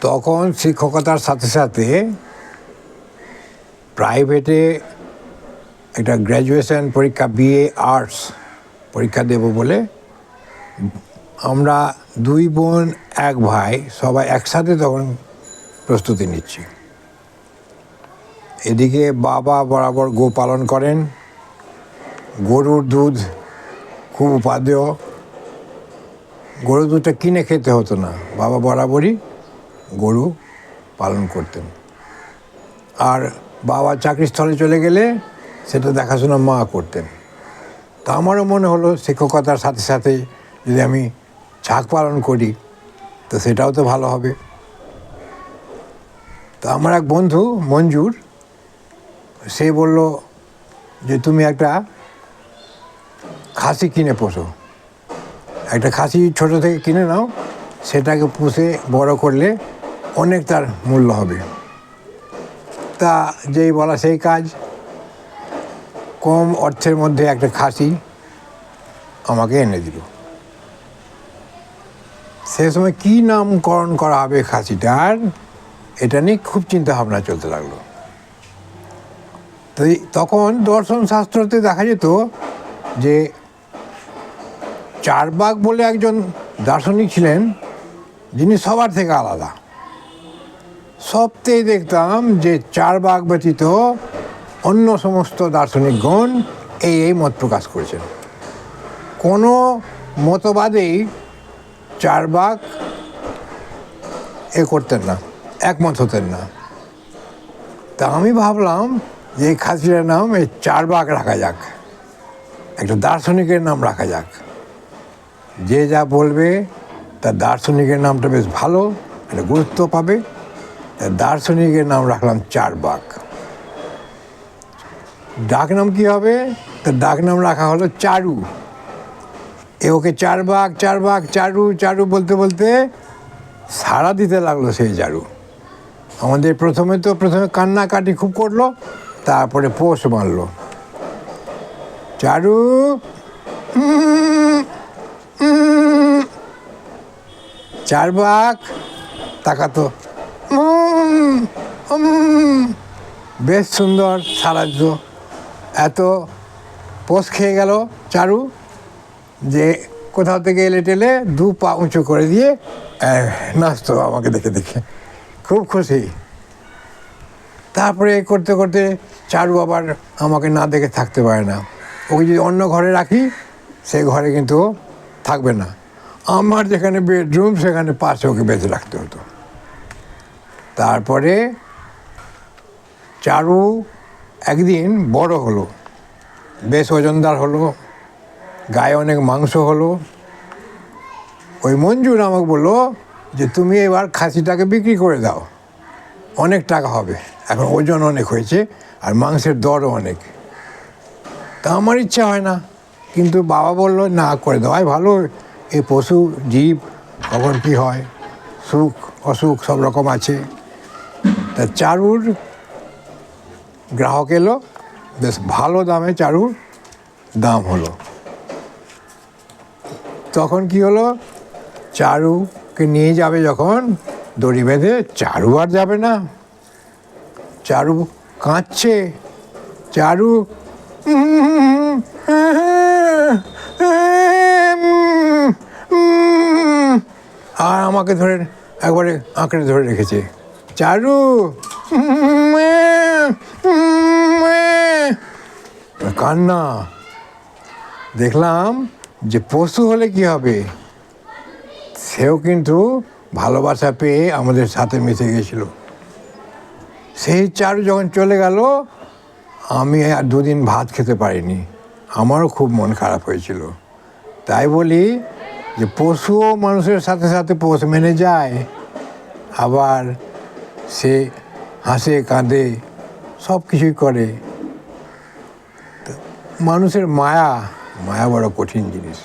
তখন শিক্ষকতার সাথে সাথে প্রাইভেটে একটা গ্র্যাজুয়েশন পরীক্ষা বিএ আর্টস পরীক্ষা দেব বলে। আমরা দুই বোন, এক ভাই, সবাই একসাথে তখন প্রস্তুতি নিচ্ছি। এদিকে বাবা বরাবর গো পালন করেন। গরুর দুধ খুব উপাদেয়। গরুর দুধটা কিনে খেতে হতো না, বাবা বরাবরই। গরু পালন করতেন। আর বাবা চাকরিস্থলে চলে গেলে সেটা দেখাশোনা মা করতেন। তা আমারও মনে হলো শিক্ষকতার সাথে সাথে যদি আমি ছাগ পালন করি, তো সেটাও তো ভালো হবে। তো আমার এক বন্ধু মঞ্জুর, সে বলল যে, তুমি একটা খাসি কিনে পোষো। একটা খাসি ছোট থেকে কিনে নাও, সেটাকে পুষে বড় করলে অনেক তার মূল্য হবে। তা যেই বলা সেই কাজ, কম অর্থের মধ্যে একটা খাসি আমাকে এনে দিল। সে সময় কী নামকরণ করা হবে খাসিটার এটা নিয়ে খুব চিন্তা ভাবনা চলতে লাগল। তো তখন দর্শন শাস্ত্রতে দেখা যেত যে চারবাগ বলে একজন দার্শনিক ছিলেন, যিনি সবার থেকে আলাদা। সবতেই দেখতাম যে চার চারবাগ ব্যতীত অন্য সমস্ত দার্শনিকগণ এই এই মত প্রকাশ করেছেন। কোনো মতবাদেই চারবাগ এ করতেন না, একমত হতেন না। তা আমি ভাবলাম যে এই খাসিটার নাম এই চার চারবাগ রাখা যাক, একটা দার্শনিকের নাম রাখা যাক। যে যা বলবে তার দার্শনিকের নামটা বেশ ভালো, একটা গুরুত্ব পাবে। দার্শনিকের নাম রাখলাম চারবাগ ডাক নাম কী হবে? তার ডাক নাম রাখা হলো চারু। এ ওকে চারবাগ চারবাগ চারু চারু বলতে বলতে সাড়া দিতে লাগল সেই চারু। আমাদের প্রথমে তো প্রথমে কান্নাকাটি খুব করল, তারপরে পোষ মারলো। চারু, চারবাক, তাকাতো বেশ সুন্দর সারাজ্য এত পোষ খেয়ে গেল চারু যে কোথাও থেকে এলে টেলে দু পা উঁচু করে দিয়ে নাচতো আমাকে দেখে দেখে। খুব খুশি। তারপরে করতে করতে চারু আবার আমাকে না দেখে থাকতে পারে না। ওকে যদি অন্য ঘরে রাখি, সে ঘরে কিন্তু থাকবে না। আমার যেখানে বেডরুম সেখানে পাশে ওকে বেঁধে রাখতে হতো। তারপরে চারু একদিন বড় হলো, বেশ ওজনদার হলো, গায়ে অনেক মাংস হলো। ওই মঞ্জুর আমাকে বলল যে, তুমি এবার খাসিটাকে বিক্রি করে দাও, অনেক টাকা হবে। এখন ওজন অনেক হয়েছে আর মাংসের দরও অনেক। তা আমার ইচ্ছা হয় না, কিন্তু বাবা বলল, না, করে দেওয়াই ভালো, এই পশু, জীব, কখন কী হয়, সুখ, অসুখ, সব রকম আছে। তা চারুর গ্রাহক এলো, বেশ ভালো দামে চারুর দাম হলো। তখন কি হলো? চারুকে নিয়ে যাবে যখন, দড়ি বেঁধে, চারু আর যাবে না। চারু কাঁদছে। চারু, আর আমাকে ধরে, একবারে আঁকড়ে ধরে রেখেছে। চারু। কান্না। দেখলাম যে পশু হলে কি হবে? সেও কিন্তু ভালোবাসা পেয়ে আমাদের সাথে মিশে গেছিল। সেই চারু যখন চলে গেল, আমি আর দুদিন ভাত খেতে পারিনি। আমারও খুব মন খারাপ হয়েছিল। তাই বলি যে পশুও মানুষের সাথে সাথে পোষ মেনে যায়। আবার সে হাসে কাঁদে সব কিছুই করে। মানুষের মায়া মায়া বড় কঠিন জিনিস।